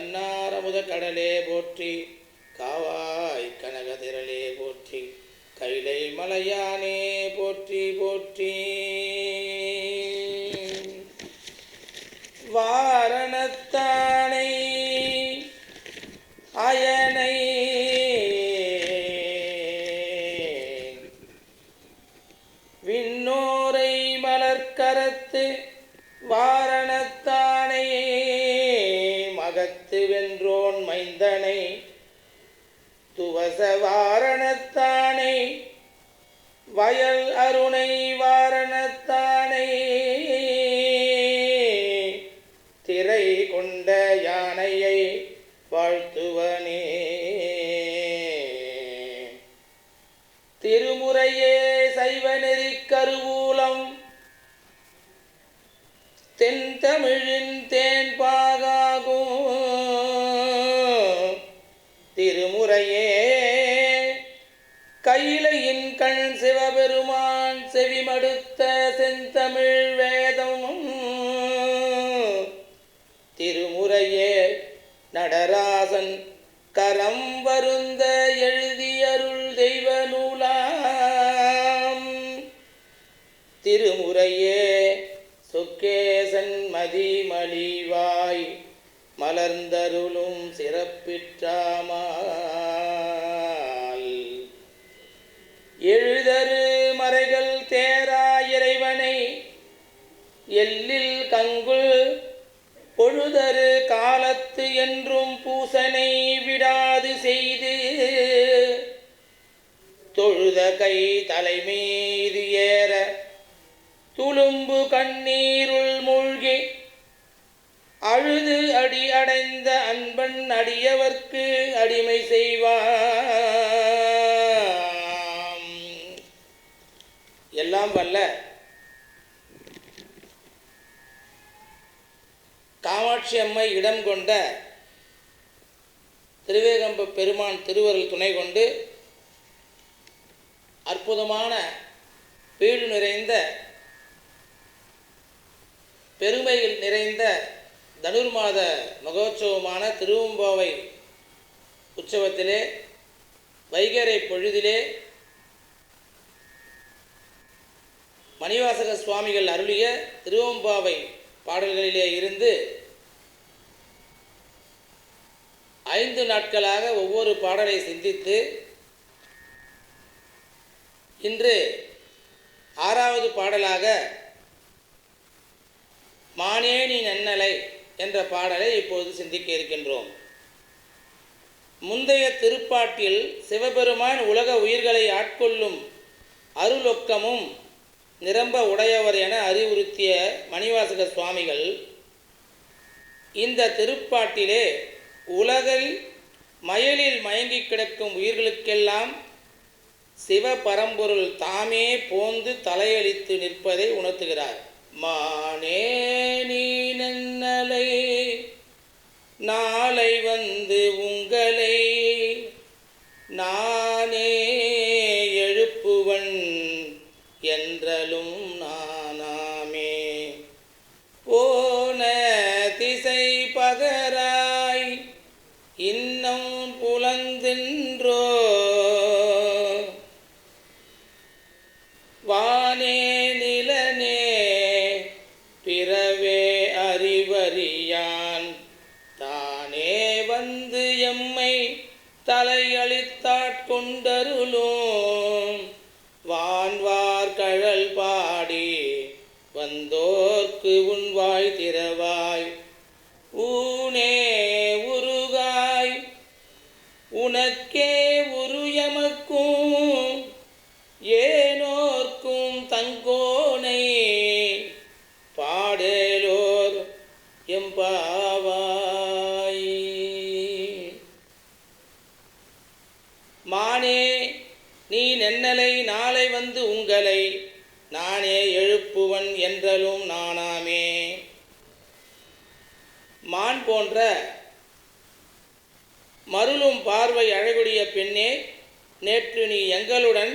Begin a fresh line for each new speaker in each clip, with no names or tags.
கண்ணாரமுத கடலே போற்றி காவாய் கனகதிரளே போற்றி கைலை மலையான் வயல் அருணை பெருமான் செவிமடுத்த செந்தமிழ் வேதம். திருமுறையே நடராசன் கரம் வருந்த எழுதியருள் தெய்வ நூலாம் திருமுறையே சொக்கேசன் மதிமலிவாய் மலர்ந்தருளும் சிறப்பிற்றாமால். எழுதரு எல்லில் கங்குள் பொழுதரு காலத்து என்றும் பூசனை விடாது செய்து தொழுத கை தலைமீது ஏற துளும்பு கண்ணீருள் மூழ்கி அழுது அடி அடைந்த அன்பன் அடியவர்க்கு அடிமை செய்வா எல்லாம் வல்ல. காமாட்சி அம்மை இடம் கொண்ட திருவேகம்ப பெருமான் திருவருள் துணை கொண்டு அற்புதமான வீடு நிறைந்த பெருமையில் நிறைந்த தனுர்மாத மகோற்சவமான திருவம்பாவை உற்சவத்திலே வைகரை பொழுதிலே மணிவாசக சுவாமிகள் அருளிய திருவம்பாவை பாடல்களிலே இருந்து ஐந்து நாட்களாக ஒவ்வொரு பாடலை சிந்தித்து இன்று ஆறாவது பாடலாக மானேனி நன்னலை என்ற பாடலை இப்போது சிந்திக்க இருக்கின்றோம். முந்தைய திருப்பாட்டில் சிவபெருமான் உலக உயிர்களை ஆட்கொள்ளும் அருளொக்கமும் நிரம்ப உடையவர் என அறிவுறுத்திய மணிவாசக சுவாமிகள் இந்த திருப்பாட்டிலே உலகில் மயலில் மயங்கி கிடக்கும் உயிர்களுக்கெல்லாம் சிவபரம்பொருள் தாமே போந்து தலையளித்து நிற்பதை உணர்த்துகிறார். மானே நீ நன்னலை நாளை இன்னம் உனக்கே உரு எமக்கும் ஏனோர்க்கும் தங்கோனை பாடலோர் எம்பாவாய். மானே நீ நென்னலை நாளை வந்து உங்களை நானே எழுப்புவன் என்றலும் நானாமே. மான் போன்ற மருளும் பார்வை அழகுடைய பெண்ணே நேற்று நீ எங்களுடன்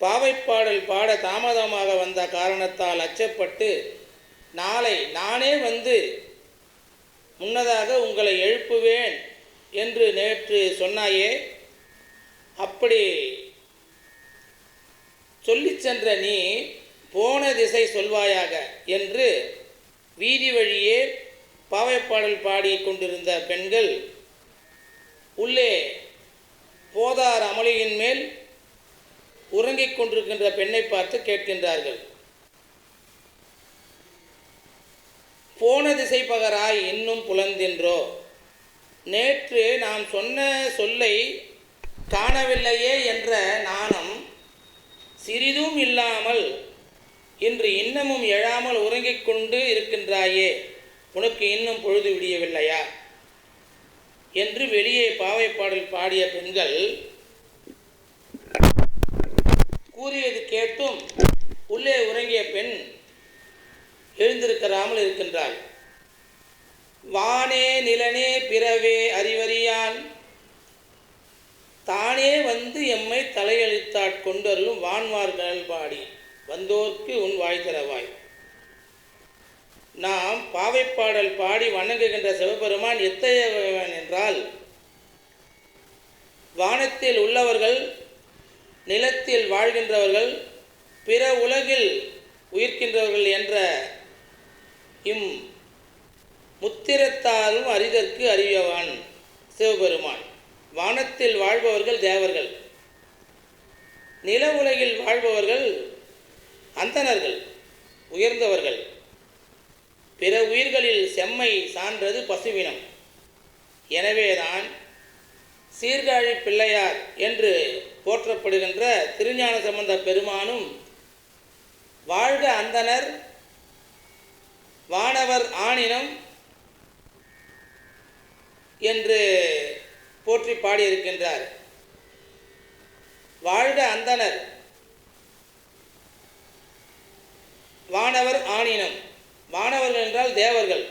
பாவைப்பாடல் பாட தாமதமாக வந்த காரணத்தால் அச்சப்பட்டு நாளை நானே வந்து முன்னதாக உங்களை எழுப்புவேன் என்று நேற்று சொன்னாயே. அப்படி சொல்லி சென்ற நீ போன திசை சொல்வாயாக என்று வீதி வழியே பாவைப்பாடல் பாடிக் கொண்டிருந்த பெண்கள் உள்ளே போதார் அமளியின் மேல் உறங்கிக் கொண்டிருக்கின்ற பெண்ணை பார்த்து கேட்கின்றார்கள். போன திசை பகராய் இன்னும் புலந்தென்றோ? நேற்று நாம் சொன்ன சொல்லை காணவில்லையே என்ற நாணம் சிறிதும் இல்லாமல் இன்று இன்னமும் எழாமல் உறங்கிக் கொண்டு இருக்கின்றாயே உனக்கு இன்னும் பொழுது விடியவில்லையா? என்று வெளியே பாவைப்பாடல் பாடிய பெண்கள் கூறியது கேட்டும் உள்ளே உறங்கிய பெண் எழுந்திருக்கிறாமல் இருக்கின்றாள். வானே நிலனே பிறவே அறிவறியான். தானே வந்து எம்மை தலையளித்தாட் கொண்டருளும் வான்மார்கள் பாடி வந்தோர்க்கு உன் வாய் தரவாய். நாம் பாவைப்பாடல் பாடி வணங்குகின்ற சிவபெருமான் எத்தகையவன் என்றால் வானத்தில் உள்ளவர்கள் நிலத்தில் வாழ்கின்றவர்கள் பிற உலகில் உயிர்க்கின்றவர்கள் என்ற இம் முத்திரத்தாலும் அறிதற்கு அறியவான் சிவபெருமான். வானத்தில் வாழ்பவர்கள் தேவர்கள். நில உலகில் வாழ்பவர்கள் அந்தணர்கள் உயர்ந்தவர்கள். பிற உயிர்களில் செம்மை சான்றது பசுவினம். எனவேதான் சீர்காழி பிள்ளையார் என்று போற்றப்படுகின்ற திருஞான சம்பந்த பெருமானும் வாழ்க அந்தணர் வானவர் ஆணினம் என்று போற்றி பாடியிருக்கின்றார். வாழ்க அந்தணர் வானவர் ஆணினம். வானவர்கள் என்றால் தேவர்கள்.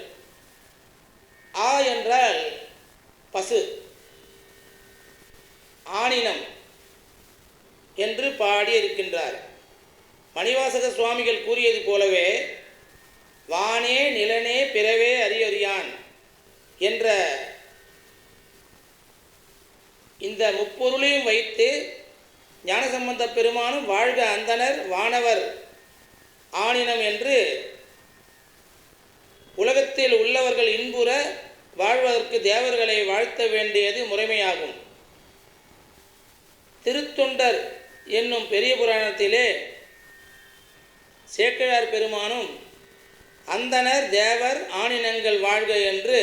ஆ என்றால் பசு. ஆணினம் என்று பாடியிருக்கின்றார். மணிவாசக சுவாமிகள் கூறியது போலவே வானே நிலனே பிறவே அறியறியான் என்ற இந்த முப்பொருளையும் வைத்து ஞானசம்பந்த பெருமானும் வாழ்க அந்தணர் வானவர் ஆணினம் என்று உலகத்தில் உள்ளவர்கள் இன்புற வாழ்வதற்கு தேவர்களை வாழ்த்த வேண்டியது முறைமையாகும். திருத்தொண்டர் என்னும் பெரிய புராணத்திலே சேக்கிழார் பெருமானும் அந்தனர் தேவர் ஆணினங்கள் வாழ்க என்று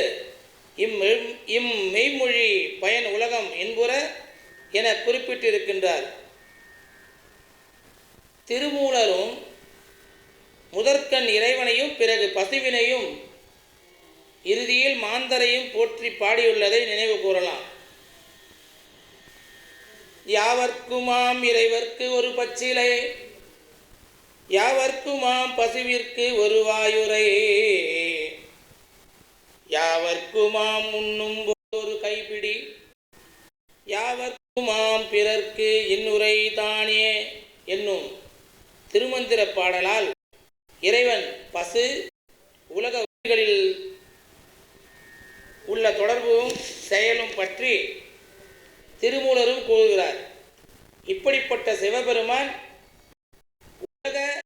இம் இம் மெய்மொழி பயன் உலகம் என்புற என குறிப்பிட்டிருக்கின்றார். திருமூலரும் முதற்கண் இறைவனையும் பிறகு பசுவினையும் இறுதியில் மாந்தரையும் போற்றி பாடியுள்ளதை நினைவு கூறலாம். யாவர்க்குமாம் இறைவர்க்கு ஒரு பச்சிலை? யாவர்க்குமாம் பசுவிற்கு ஒரு வாயுரை யாவர்க்குமாம் உண்ணும் ஒரு கைப்பிடி? யாவர்க்குமாம் பிறர்க்கு இன்னுரை தானே? என்னும் திருமந்திர பாடலால் இறைவன் பசு உலக உயிர்களில் உள்ள தொடர்பும் செயலும் பற்றி திருமூலரும் கூறுகிறார். இப்படிப்பட்ட சிவபெருமான் உலக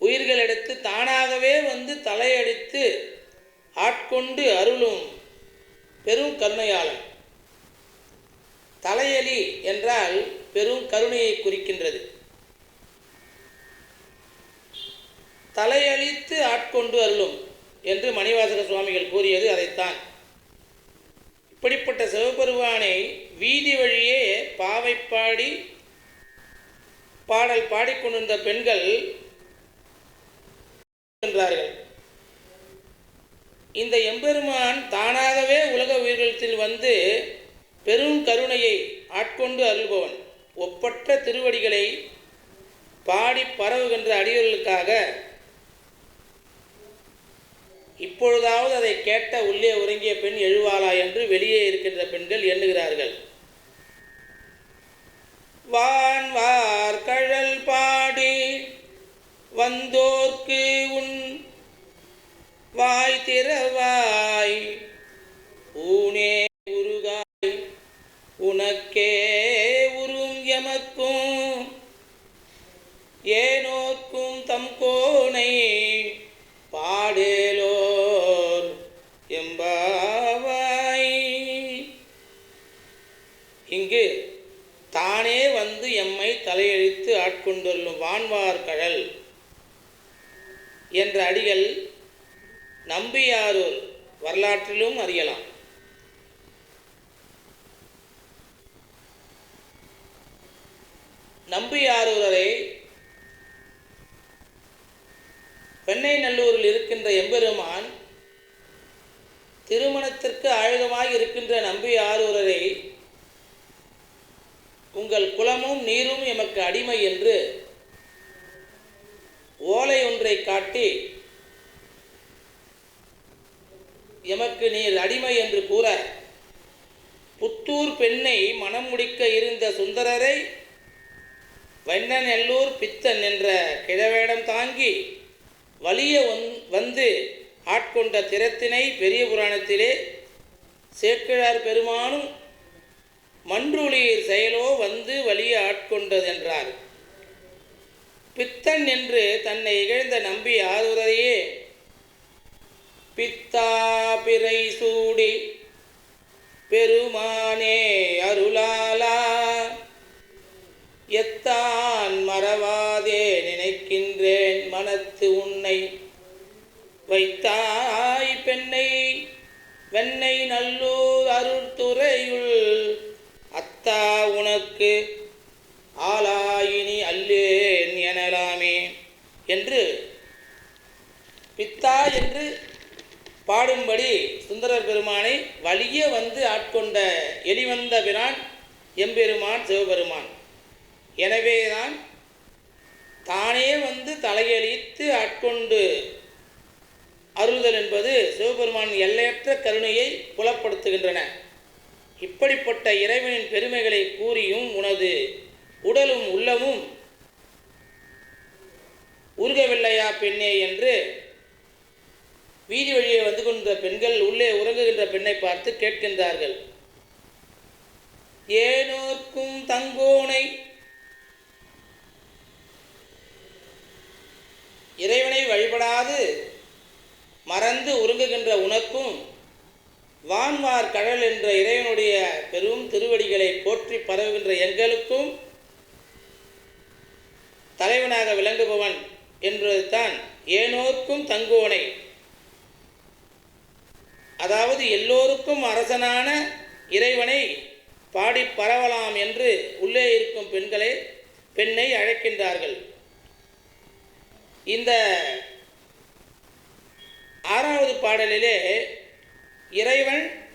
உயிர்களிடத்து தானாகவே வந்து தலையடித்து ஆட்கொண்டு அருளும் பெரும் கருணையாளன். தலையலி என்றால் பெரும் கருணையை குறிக்கின்றது. தலையழித்து ஆட்கொண்டு அருளும் என்று மணிவாசக சுவாமிகள் கூறியது அதைத்தான். இப்படிப்பட்ட சிவபெருமானை வீதி வழியே பாவை பாடி பாடல் பாடிக்கொண்டிருந்த பெண்கள் என்றார்கள். இந்த எம்பெருமான் தானாகவே உலக உயிர்களத்தில் வந்து பெரும் கருணையை ஆட்கொண்டு அருள்பவன். ஒப்பற்ற திருவடிகளை பாடி பரவுகின்ற அடியர்களுக்காக இப்பொழுதாவது அதை கேட்ட உள்ளே உறங்கிய பெண் எழுவாளா என்று வெளியே இருக்கின்ற பெண்கள் எண்ணுகிறார்கள். வான் வார் கழல் பாடி வந்தோர்க்கு உன் வாய் திறவாய். ஊனே உருகாய் உனக்கே உருங்கியமக்கும் எமக்கும். ஏனோக்கும் தம்கோ கோனை பாடேலோர் எம்பாவாய் இங்கு தானே வந்து எம்மை தலையழித்து ஆட்கொண்டுள்ளும் வான்வார் கழல் என்ற அடிகள் நம்பியாரூர் வரலாற்றிலும் அறியலாம் நம்பியாரூரரை பெண்ணை நல்லூரில் இருக்கின்ற எம்பெருமான் திருமணத்திற்கு ஆயுதமாக இருக்கின்ற நம்பி ஆரூரரை உங்கள் குலமும் நீரும் எமக்கு அடிமை என்று ஓலை ஒன்றை காட்டி எமக்கு நீர் அடிமை என்று கூற புத்தூர் பெண்ணை மனம் முடிக்க இருந்த சுந்தரரை வெண்ணநல்லூர் பித்தன் என்ற கிழவேடம் தாங்கி வலிய வந் வந்து ஆட்கொண்ட திறத்தினை பெரிய புராணத்திலே சேக்கிழார் பெருமானும் மன்றுளியர் செயலோ வந்து வலிய ஆட்கொண்டதென்றார். பித்தன் என்று தன்னை இகழ்ந்த நம்பி ஆதுரையே பித்தா பிறை சூடி பெருமானே அருளாலா எத்தான் வைத்தாய் பெண்ணை வெண்ணை நல்லூர் அருள்துறையுள். அத்தா உனக்கு ஆளாயினி அல்லேன் எனலாமே என்று பித்தா என்று பாடும்படி சுந்தரர் பெருமானை வலிய வந்து ஆட்கொண்ட எளிவந்த பிரான் எம்பெருமான் சிவபெருமான். எனவேதான் தானே வந்து தலையளித்து ஆட்கொண்டு அருள்தல் என்பது சிவபெருமான் எல்லையற்ற கருணையை புலப்படுத்துகின்றன. இப்படிப்பட்ட இறைவனின் பெருமைகளை கூறியும் உனது உடலும் உள்ளமும் உருகவில்லையா பெண்ணே என்று வீதி வழியே வந்து கொண்ட பெண்கள் உள்ளே உறங்குகின்ற பெண்ணை பார்த்து கேட்கின்றார்கள். ஏனோர்க்கும் தங்கோனை? இறைவனை வழிபடாது. மறந்து உருங்குகின்ற உனக்கும் வான்வார் கடல் என்ற இறைவனுடைய பெரும் திருவடிகளை போற்றி பரவுகின்ற எங்களுக்கும் தலைவனாக விளங்குபவன் என்பதுதான் ஏனோர்க்கும் தங்கோனை அதாவது எல்லோருக்கும் அரசனான இறைவனை பாடி பரவலாம் என்று உள்ளே இருக்கும் பெண்களை பெண்ணை அழைக்கின்றார்கள். இந்த ஆறாவது பாடலிலே இறைவன்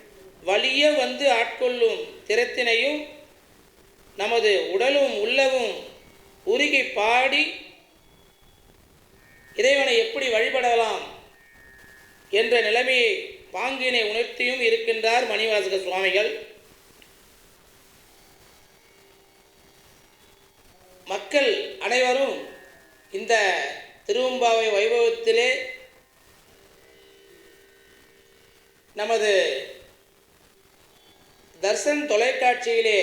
வலிய வந்து ஆட்கொள்ளும் திறத்தினையும் நமது உடலும் உள்ளவும் உருகி பாடி இறைவனை எப்படி வழிபடலாம் என்ற நிலைமையை பாங்கினை உணர்த்தியும் இருக்கின்றார் மணிவாசக சுவாமிகள். மக்கள் அனைவரும் இந்த திருவம்பாவை வைபவத்திலே நமது தர்சன் தொலைக்காட்சியிலே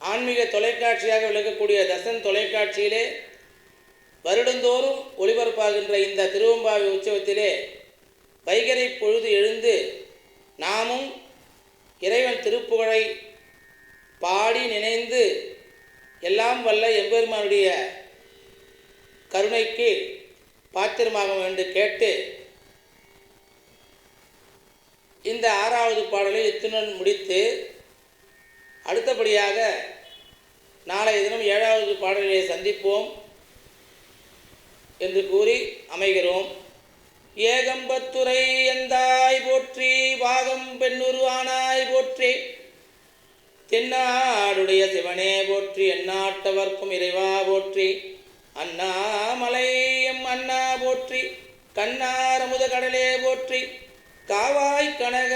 ஆன்மீக தொலைக்காட்சியாக விளக்கக்கூடிய தர்சன் தொலைக்காட்சியிலே வருடந்தோறும் ஒளிபரப்பாகின்ற இந்த திருவம்பாவி உற்சவத்திலே வைகரை பொழுது எழுந்து நாமும் இறைவன் திருப்புகழை பாடி நினைந்து எல்லாம் வல்ல எம்பெருமானுடைய கருணைக்கு பாத்திரமாக வேண்டும் கேட்டு இந்த ஆறாவது பாடலை இத்துடன் முடித்து அடுத்தபடியாக நாளைய தினம் ஏழாவது பாடலை சந்திப்போம் என்று கூறி அமைகிறோம். ஏகம்பத்துறை எந்தாய் போற்றி பாகம் பெண்ணுருவானாய் போற்றி தென்னாடுடைய சிவனே போற்றி எந்நாட்டவர்க்கும் இறைவா போற்றி அண்ணாமலை எம் அண்ணா போற்றி கண்ணாரமுத கடலே போற்றி காவாய் கனக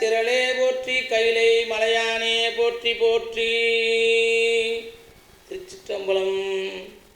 திரளே போற்றி கைலை மலையானே போற்றி போற்றி. திருச்சிற்றம்பலம்